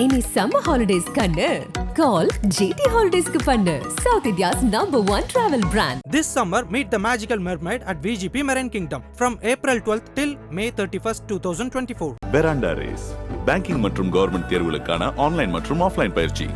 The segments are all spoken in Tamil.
இனி சம்மர் ஹாலிடேஸ் கண்ணு. கால் ஜிடி ஹாலிடேஸ்க்கு பண்ணு. South India's number one travel brand This summer, meet the magical mermaid at VGP Marine Kingdom from April 12th till May 31st, 2024. Veranda race banking மற்றும் கவர்மெண்ட் தேர்வுகளுக்கான ஆன்லைன் மற்றும் ஆஃப்லைன் பயிற்சி.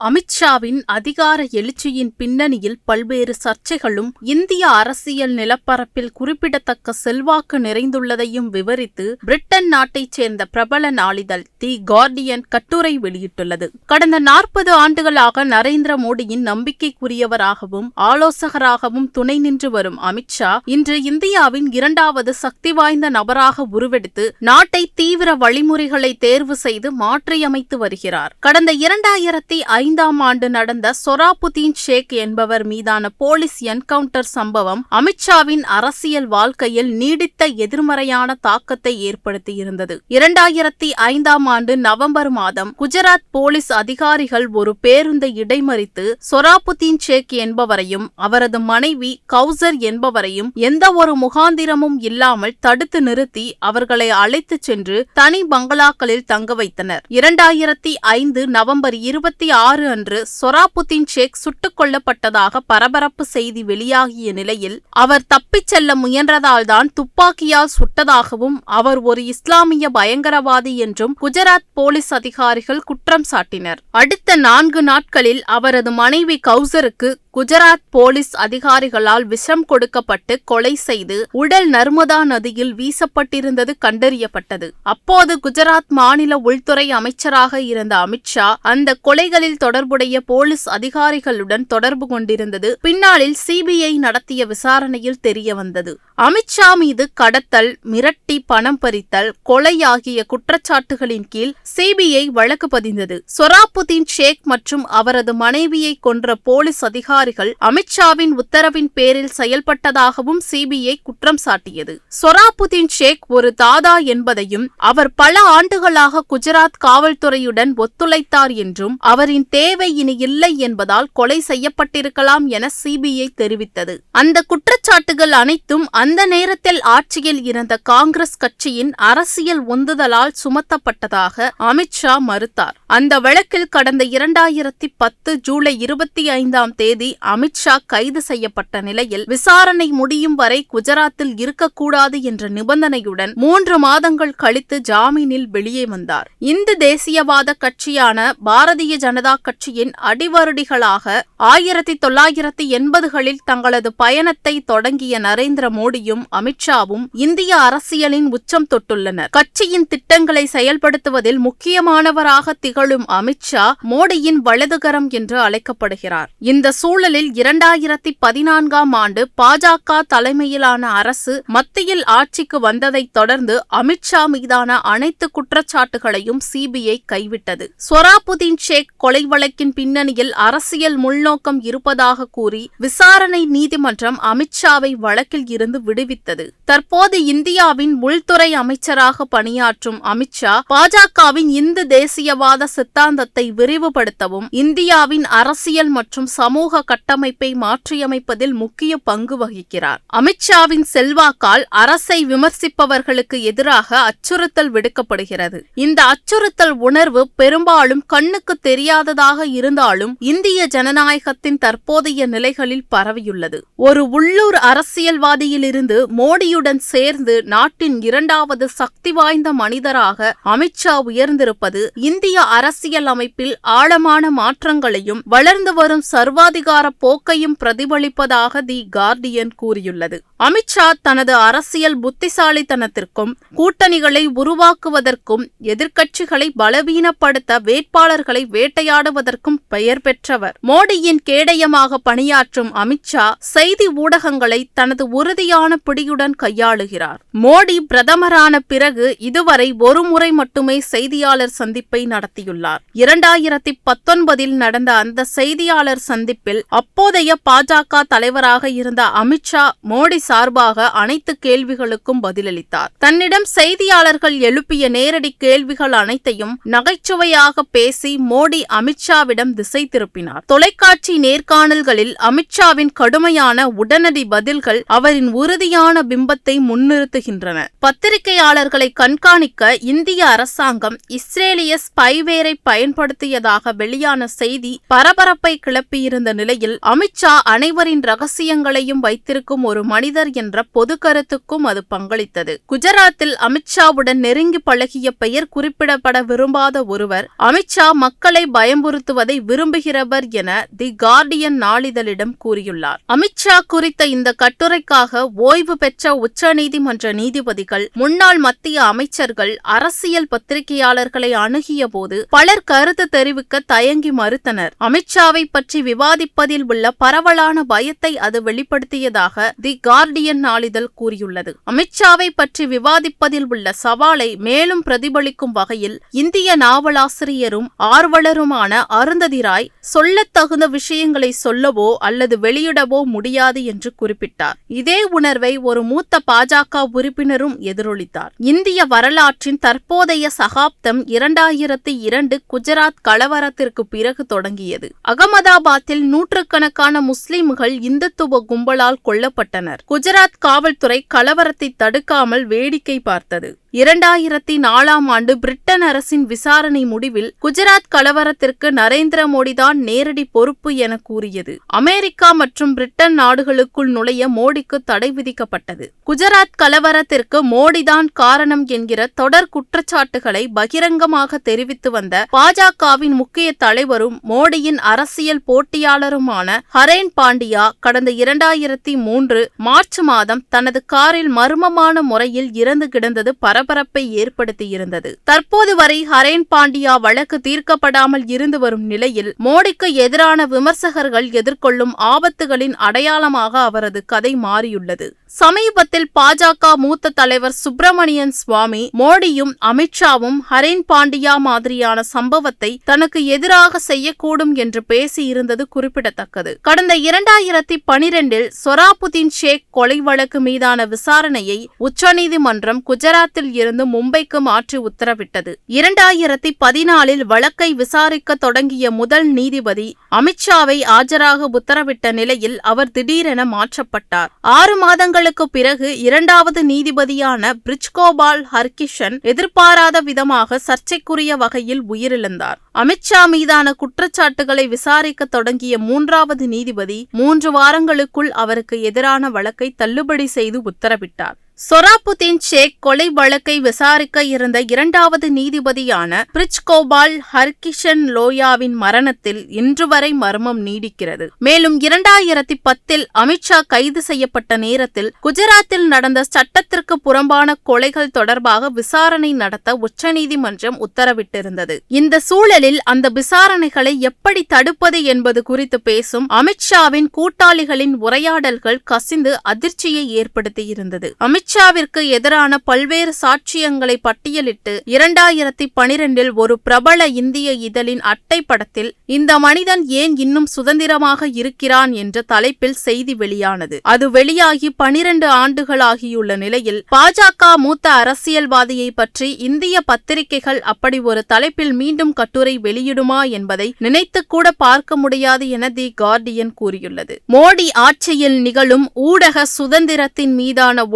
அமித்ஷாவின் அதிகார எழுச்சியின் பின்னணியில் பல்வேறு சர்ச்சைகளும் இந்திய அரசியல் நிலப்பரப்பில் குறிப்பிடத்தக்க செல்வாக்கு நிறைந்துள்ளதையும் விவரித்து பிரிட்டன் நாட்டைச் சேர்ந்த பிரபல நாளிதழ் தி கார்டியன் கட்டுரை வெளியிட்டுள்ளது. கடந்த நாற்பது ஆண்டுகளாக நரேந்திர மோடியின் நம்பிக்கைக்குரியவராகவும் ஆலோசகராகவும் துணை நின்று வரும் அமித்ஷா இன்று இந்தியாவின் இரண்டாவது சக்தி வாய்ந்த நபராக உருவெடுத்து நாட்டை தீவிர வழிமுறைகளை தேர்வு செய்து மாற்றியமைத்து வருகிறார். கடந்த இரண்டாயிரத்தி ஐந்தாம் ஆண்டு நடந்த சொராபுதீன் ஷேக் என்பவர் மீதான போலீஸ் என்கவுண்டர் சம்பவம் அமித்ஷாவின் அரசியல் வாழ்க்கையில் நீடித்த எதிர்மறையான தாக்கத்தை ஏற்படுத்தியிருந்தது. இரண்டாயிரத்தி ஐந்தாம் ஆண்டு நவம்பர் மாதம் குஜராத் போலீஸ் அதிகாரிகள் ஒரு பேருந்தை இடைமறித்து சொராபுதீன் ஷேக் என்பவரையும் அவரது மனைவி கௌசர் என்பவரையும் எந்த ஒரு முகாந்திரமும் இல்லாமல் தடுத்து நிறுத்தி அவர்களை அழைத்துச் சென்று தனி பங்களாக்களில் தங்க வைத்தனர். இரண்டாயிரத்தி ஐந்து நவம்பர் இருபத்தி ஆறு அன்று சொராபுத்தின் ஷேக் சுட்டுக் கொல்லப்பட்டதாக பரபரப்பு செய்தி வெளியாகிய நிலையில் அவர் தப்பிச் செல்ல முயன்றதால்தான் துப்பாக்கியால் சுட்டதாகவும் அவர் ஒரு இஸ்லாமிய பயங்கரவாதி என்றும் குஜராத் போலீஸ் அதிகாரிகள் குற்றம் சாட்டினர். அடுத்த நான்கு நாட்களில் அவரது மனைவி கௌசருக்கு குஜராத் போலீஸ் அதிகாரிகளால் விஷம் கொடுக்கப்பட்டு கொலை செய்து உடல் நர்மதா நதியில் வீசப்பட்டிருந்தது கண்டறியப்பட்டது. அப்போது குஜராத் மாநில உள்துறை அமைச்சராக இருந்த அமித்ஷா அந்த கொலைகளில் தொடர்புடைய போலீஸ் அதிகாரிகளுடன் தொடர்பு கொண்டிருந்தது. பின்னாளில் சிபிஐ நடத்திய விசாரணையில் தெரியவந்தது அமித்ஷா மீது கடத்தல் மிரட்டி பணம் பறித்தல் கொலை ஆகிய குற்றச்சாட்டுகளின் கீழ் சிபிஐ வழக்கு பதிந்தது. சொராபுதீன் ஷேக் மற்றும் அவரது மனைவியை கொன்ற போலீஸ் அதிகாரிகள் அமித்ஷாவின் உத்தரவின் பேரில் செயல்பட்டதாகவும் சிபிஐ குற்றம் சாட்டியது. சொராபுதீன் ஷேக் ஒரு தாதா என்பதையும் அவர் பல ஆண்டுகளாக குஜராத் காவல்துறையுடன் ஒத்துழைத்தார் என்றும் அவரின் தேவை இனி இல்லை என்பதால் கொலை செய்யப்பட்டிருக்கலாம் என சிபிஐ தெரிவித்தது. அந்த குற்றச்சாட்டுகள் அனைத்தும் அந்த நேரத்தில் ஆட்சியில் இருந்த காங்கிரஸ் கட்சியின் அரசியல் உந்துதலால் சுமத்தப்பட்டதாக அமித்ஷா மறுத்தார். அந்த வழக்கில் கடந்த இரண்டாயிரத்தி பத்து ஜூலை இருபத்தி ஐந்தாம் தேதி அமித்ஷா கைது செய்யப்பட்ட நிலையில் விசாரணை முடியும் வரை குஜராத்தில் இருக்கக்கூடாது என்ற நிபந்தனையுடன் மூன்று மாதங்கள் கழித்து ஜாமீனில் வெளியே வந்தார். இந்து தேசியவாத கட்சியான பாரதிய ஜனதா கட்சியின் அடிவருடிகளாக ஆயிரத்தி தொள்ளாயிரத்தி எண்பதுகளில் தங்களது பயணத்தை தொடங்கிய நரேந்திர மோடியும் அமித்ஷாவும் இந்திய அரசியலின் உச்சம் தொட்டுள்ளனர். கட்சியின் திட்டங்களை செயல்படுத்துவதில் முக்கியமானவராக திகழும் அமித்ஷா மோடியின் வலதுகரம் என்று அழைக்கப்படுகிறார். இந்த சூழலில் இரண்டாயிரத்தி பதினான்காம் ஆண்டு பாஜக தலைமையிலான அரசு மத்தியில் ஆட்சிக்கு வந்ததைத் தொடர்ந்து அமித்ஷா மீதான அனைத்து குற்றச்சாட்டுகளையும் சிபிஐ கைவிட்டது. சொராபுதீன் ஷேக் கொலை வழக்கின் பின்னணியில் அரசியல் முள்நோக்கம் இருப்பதாக கூறி விசாரணை நீதிமன்றம் அமித்ஷாவை வழக்கில் இருந்து விடுவித்தது. தற்போது இந்தியாவின் உள்துறை அமைச்சராக பணியாற்றும் அமித்ஷா பாஜகவின் இந்து தேசியவாத சித்தாந்தத்தை விரிவுபடுத்தவும் இந்தியாவின் அரசியல் மற்றும் சமூக கட்டமைப்பை மாற்றியமைப்பதில் முக்கிய பங்கு வகிக்கிறார். அமித்ஷாவின் செல்வாக்கால் அரசை விமர்சிப்பவர்களுக்கு எதிராக அச்சுறுத்தல் விடுக்கப்படுகிறது. இந்த அச்சுறுத்தல் உணர்வு பெரும்பாலும் கண்ணுக்கு தெரியாததாக இருந்தாலும் இந்திய ஜனநாயகத்தின் தற்போதைய நிலைகளில் பரவியுள்ளது. ஒரு உள்ளூர் அரசியல்வாதியிலிருந்து மோடியுடன் சேர்ந்து நாட்டின் இரண்டாவது சக்தி வாய்ந்த மனிதராக அமித்ஷா உயர்ந்திருப்பது இந்திய அரசியல் அமைப்பில் ஆழமான மாற்றங்களையும் வளர்ந்து வரும் சர்வாதிகார போக்கையும் பிரதிபலிப்பதாக தி கார்டியன் கூறியுள்ளது. அமித்ஷா தனது அரசியல் புத்திசாலித்தனத்திற்கும் கூட்டணிகளை உருவாக்குவதற்கும் எதிர்க்கட்சிகளை பலவீனப்படுத்த வேட்பாளர்களை வேட்டையாட வேட்டையாடுவதற்கும் பெயர் பெற்றவர். மோடியின் கேடயமாக பணியாற்றும் அமித்ஷா செய்தி ஊடகங்களை தனது உறுதியான பிடியுடன் கையாளுகிறார். மோடி பிரதமரான பிறகு இதுவரை ஒருமுறை மட்டுமே செய்தியாளர் சந்திப்பை நடத்தியுள்ளார். இரண்டாயிரத்தி பத்தொன்பதில் நடந்த அந்த செய்தியாளர் சந்திப்பில் அப்போதைய பாஜக தலைவராக இருந்த அமித்ஷா மோடி சார்பாக அனைத்து கேள்விகளுக்கும் பதிலளித்தார். தன்னிடம் செய்தியாளர்கள் எழுப்பிய நேரடி கேள்விகள் அனைத்தையும் நகைச்சுவையாக பேசி மோடி அமித்ஷாவிடம் திசை திருப்பினார். தொலைக்காட்சி நேர்காணல்களில் அமித்ஷாவின் கடுமையான உடனடி பதில்கள் அவரின் உறுதியான பிம்பத்தை முன்னிறுத்துகின்றன. பத்திரிகையாளர்களை கண்காணிக்க இந்திய அரசாங்கம் இஸ்ரேலிய ஸ்பைவேரை பயன்படுத்தியதாக வெளியான செய்தி பரபரப்பை கிளப்பியிருந்த நிலையில் அமித்ஷா அனைவரின் ரகசியங்களையும் வைத்திருக்கும் ஒரு மனிதர் என்ற பொது கருத்துக்கும் அது பங்களித்தது. குஜராத்தில் அமித்ஷாவுடன் நெருங்கி பழகிய பெயர் குறிப்பிடப்பட விரும்பாத ஒருவர் அமித்ஷா மக்களை பயம்பு பயமுறுத்துவதை விரும்புகிறவர் என தி கார்டியன் நாளிதழிடம் கூறியுள்ளார். அமித்ஷா குறித்த இந்த கட்டுரைக்காக ஓய்வு பெற்ற உச்சநீதிமன்ற நீதிபதிகள் முன்னாள் மத்திய அமைச்சர்கள் அரசியல் பத்திரிகையாளர்களை அணுகிய போது பலர் கருத்து தெரிவிக்க தயங்கி மறுத்தனர். அமித்ஷாவை பற்றி விவாதிப்பதில் உள்ள பரவலான பயத்தை அது வெளிப்படுத்தியதாக தி கார்டியன் நாளிதழ் கூறியுள்ளது. அமித்ஷாவை பற்றி விவாதிப்பதில் உள்ள சவாலை மேலும் பிரதிபலிக்கும் வகையில் இந்திய நாவலாசிரியரும் ஆர்வலருமான அருந்ததி ராய் சொல்லத்தகுந்த விஷயங்களை சொல்லவோ அல்லது வெளியிடவோ முடியாது என்று குறிப்பிட்டார். இதே உணர்வை ஒரு மூத்த பாஜக உறுப்பினரும் எதிரொலித்தார். இந்திய வரலாற்றின் தற்போதைய சகாப்தம் இரண்டாயிரத்தி இரண்டு குஜராத் கலவரத்திற்கு பிறகு தொடங்கியது. அகமதாபாத்தில் நூற்றுக்கணக்கான முஸ்லிம்கள் இந்துத்துவ கும்பலால் கொல்லப்பட்டனர். குஜராத் காவல்துறை கலவரத்தை தடுக்காமல் வேடிக்கை பார்த்தது. இரண்டாயிரத்தி நாலாம் ஆண்டு பிரிட்டன் அரசின் விசாரணை முடிவில் குஜராத் கலவரத்திற்கு நரேந்திர மோடிதான் நேரடி பொறுப்பு என கூறியது. அமெரிக்கா மற்றும் பிரிட்டன் நாடுகளுக்குள் நுழைய மோடிக்கு தடை விதிக்கப்பட்டது. குஜராத் கலவரத்திற்கு மோடிதான் காரணம் என்கிற தொடர் குற்றச்சாட்டுகளை பகிரங்கமாக தெரிவித்து வந்த பாஜகவின் முக்கிய தலைவரும் மோடியின் அரசியல் போட்டியாளருமான ஹரேன் பாண்டியா கடந்த இரண்டாயிரத்தி மூன்று மார்ச் மாதம் தனது காரில் மர்மமான முறையில் இறந்து கிடந்தது பரபரப்பை ஏற்படுத்தியிருந்தது. தற்போது வரை ஹரேன் பாண்டியா வழக்கு தீர்க்கப்படாமல் இருந்து வரும் நிலையில் மோடிக்கு எதிரான விமர்சகர்கள் எதிர்கொள்ளும் ஆபத்துகளின் அடையாளமாக அவரது கதை மாறியுள்ளது. சமீபத்தில் பாஜக மூத்த தலைவர் சுப்பிரமணியன் சுவாமி மோடியும் அமித்ஷாவும் ஹரேன் பாண்டியா மாதிரியான சம்பவத்தை தனக்கு எதிராக செய்யக்கூடும் என்று பேசியிருந்தது குறிப்பிடத்தக்கது. கடந்த இரண்டாயிரத்தி பனிரெண்டில் சொராபுதீன் ஷேக் கொலை வழக்கு மீதான விசாரணையை உச்சநீதிமன்றம் குஜராத்தில் இருந்து மும்பைக்கு மாற்றி உத்தரவிட்டது. இரண்டாயிரத்தி பதினாலில் வழக்கை விசாரிக்க தொடங்கிய முதல் நீதிபதி அமித்ஷாவை ஆஜராக உத்தரவிட்ட நிலையில் அவர் திடீரென மாற்றப்பட்டார். ஆறு மாதங்கள் மாதங்களுக்கு பிறகு இரண்டாவது நீதிபதியான பிரிஜ்கோபால் ஹர்கிஷன் எதிர்பாராத விதமாக சர்ச்சைக்குரிய வகையில் உயிரிழந்தார். அமித்ஷா மீதான குற்றச்சாட்டுகளை விசாரிக்க தொடங்கிய மூன்றாவது நீதிபதி மூன்று வாரங்களுக்குள் அவருக்கு எதிரான வழக்கை தள்ளுபடி செய்து உத்தரவிட்டார். சொராபுதீன் ஷேக் கொலை வழக்கை விசாரிக்க இருந்த இரண்டாவது நீதிபதியான பிரிஜ்கோபால் ஹர்கிஷன் லோயாவின் மரணத்தில் இன்று வரை மர்மம் நீடிக்கிறது. மேலும் இரண்டாயிரத்தி பத்தில் அமித்ஷா கைது செய்யப்பட்ட நேரத்தில் குஜராத்தில் நடந்த சட்டத்திற்கு புறம்பான கொலைகள் தொடர்பாக விசாரணை நடத்த உச்சநீதிமன்றம் உத்தரவிட்டிருந்தது. இந்த சூழலில் அந்த விசாரணைகளை எப்படி தடுப்பது என்பது குறித்து பேசும் அமித்ஷாவின் கூட்டாளிகளின் உரையாடல்கள் கசிந்து அதிர்ச்சியை ஏற்படுத்தியிருந்தது. அமித் அமித்ஷாவிற்கு எதிரான பல்வேறு சாட்சியங்களை பட்டியலிட்டு இரண்டாயிரத்தி பனிரெண்டில் ஒரு பிரபல இந்திய இதழின் அட்டை படத்தில் இந்த மனிதன் ஏன் இன்னும் சுதந்திரமாக இருக்கிறான் என்ற தலைப்பில் செய்தி வெளியானது. அது வெளியாகி பனிரெண்டு ஆண்டுகளாகியுள்ள நிலையில் பாஜக மூத்த அரசியல்வாதியை பற்றி இந்திய பத்திரிகைகள் அப்படி ஒரு தலைப்பில் மீண்டும் கட்டுரை வெளியிடுமா என்பதை நினைத்து கூட பார்க்க முடியாது என தி கார்டியன் கூறியுள்ளது. மோடி ஆட்சியில் நிகழும் ஊடக சுதந்திரத்தின் மீதான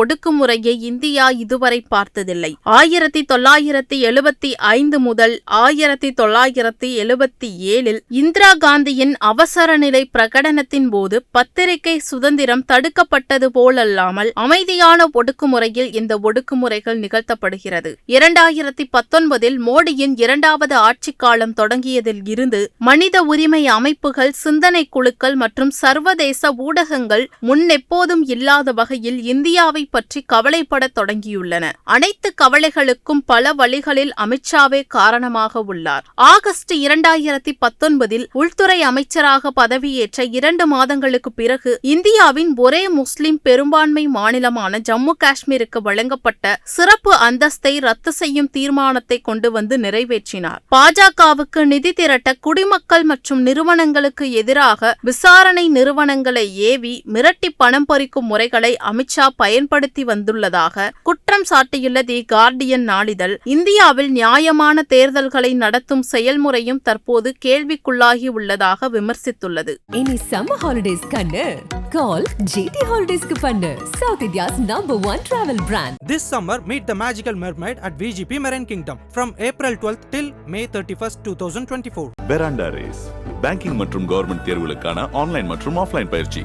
ஒடுக்குமுறையை இந்தியா இதுவரை பார்த்ததில்லை. ஆயிரத்தி தொள்ளாயிரத்தி எழுபத்தி ஐந்து முதல் ஆயிரத்தி தொள்ளாயிரத்தி எழுபத்தி ஏழில் இந்திரா காந்தியின் அவசர நிலை பிரகடனத்தின் போது பத்திரிகை சுதந்திரம் தடுக்கப்பட்டது போலல்லாமல் அமைதியான ஒடுக்குமுறையில் இந்த ஒடுக்குமுறைகள் நிகழ்த்தப்படுகிறது. இரண்டாயிரத்தி பத்தொன்பதில் மோடியின் இரண்டாவது ஆட்சி காலம் தொடங்கியதில் இருந்து மனித உரிமை அமைப்புகள் சிந்தனை குழுக்கள் மற்றும் சர்வதேச ஊடகங்கள் முன்னெப்போதும் இல்லாத வகையில் இந்தியாவை பற்றி கவலைப்படத் தொடங்கியுள்ளன. அனைத்து கவலைகளுக்கும் பல வழிகளில் அமித்ஷாவே காரணமாக உள்ளார். ஆகஸ்ட் இரண்டாயிரத்தி பத்தொன்பதில் உள்துறை அமைச்சராக பதவியேற்ற இரண்டு மாதங்களுக்கு பிறகு இந்தியாவின் ஒரே முஸ்லிம் பெரும்பான்மை மாநிலமான ஜம்மு காஷ்மீருக்கு வழங்கப்பட்ட சிறப்பு அந்தஸ்தை ரத்து செய்யும் தீர்மானத்தை கொண்டு வந்து நிறைவேற்றினார். பாஜகவுக்கு நிதி திரட்ட குடிமக்கள் மற்றும் நிறுவனங்களுக்கு எதிராக விசாரணை நிறுவனங்களை ஏவி மிரட்டி பணம் பறிக்கும் முறைகளை அமித்ஷா பயன்படுத்தி வந்துள்ளதாக குற்றம் சாட்டியுள்ள தி கார்டியன் நாளிதழ். இந்தியாவில் நியாயமான தேர்தல்களை நடத்தும் செயல்முறையும் தற்போது கேள்விக்குள்ளாகி உள்ளதாக விமர்சித்துள்ளது. இனி சம்மர் ஹாலிடேஸ் கண்ணு. கால் ஜிடி ஹாலிடேஸ்க்கு பண்ணு. South India's number one travel brand This summer, meet the magical mermaid at VGP Marine Kingdom from April 12th till May 31st, 2024. Veranda race banking மற்றும் கவர்மெண்ட் தேர்வுகளுக்கான ஆன்லைன் மற்றும் ஆஃப்லைன் பயிற்சி.